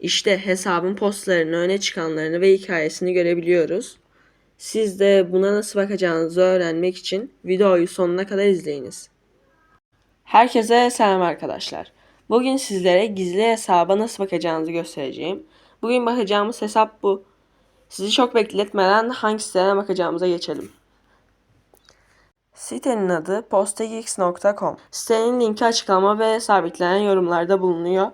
İşte hesabın postlarını, öne çıkanlarını ve hikayesini görebiliyoruz. Siz de buna nasıl bakacağınızı öğrenmek için videoyu sonuna kadar izleyiniz. Herkese selam arkadaşlar. Bugün sizlere gizli hesaba nasıl bakacağınızı göstereceğim. Bugün bakacağımız hesap bu. Sizi çok bekletmeden hangi siteden bakacağımıza geçelim. Sitenin adı postagix.com. Sitenin linki açıklama ve sabitlenen yorumlarda bulunuyor.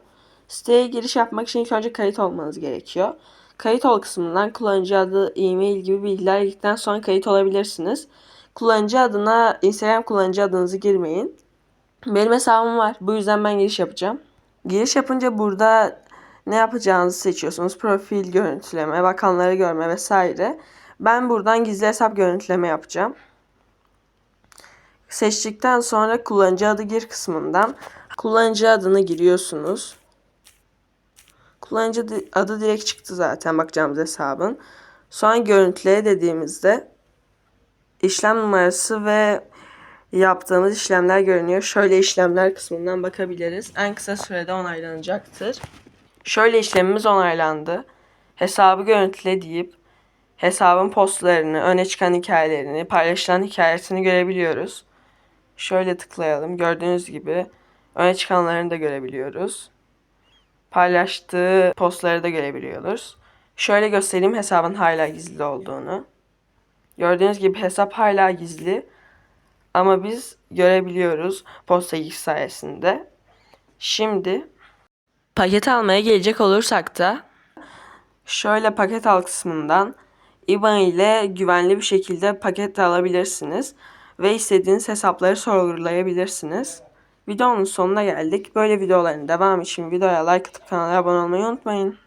Siteye giriş yapmak için ilk önce kayıt olmanız gerekiyor. Kayıt ol kısmından kullanıcı adı, e-mail gibi bilgiler girdikten sonra kayıt olabilirsiniz. Kullanıcı adına Instagram kullanıcı adınızı girmeyin. Benim hesabım var. Bu yüzden ben giriş yapacağım. Giriş yapınca burada ne yapacağınızı seçiyorsunuz. Profil görüntüleme, bakanları görme vesaire. Ben buradan gizli hesap görüntüleme yapacağım. Seçtikten sonra kullanıcı adı gir kısmından kullanıcı adını giriyorsunuz. Kullanıcı adı direkt çıktı zaten bakacağımız hesabın. Sonra görüntüle dediğimizde işlem numarası ve yaptığımız işlemler görünüyor. Şöyle işlemler kısmından bakabiliriz. En kısa sürede onaylanacaktır. Şöyle işlemimiz onaylandı. Hesabı görüntüle deyip hesabın postlarını, öne çıkan hikayelerini, paylaşılan hikayesini görebiliyoruz. Şöyle tıklayalım. Gördüğünüz gibi öne çıkanlarını da görebiliyoruz. Paylaştığı postları da görebiliyoruz. Şöyle göstereyim hesabın hala gizli olduğunu. Gördüğünüz gibi hesap hala gizli. Ama biz görebiliyoruz Posta Geek sayesinde. Şimdi paket almaya gelecek olursak da şöyle paket al kısmından IBAN ile güvenli bir şekilde paket alabilirsiniz ve istediğiniz hesapları sorgulayabilirsiniz. Videonun sonuna geldik. Böyle videoların devamı için videoya like atıp kanala abone olmayı unutmayın.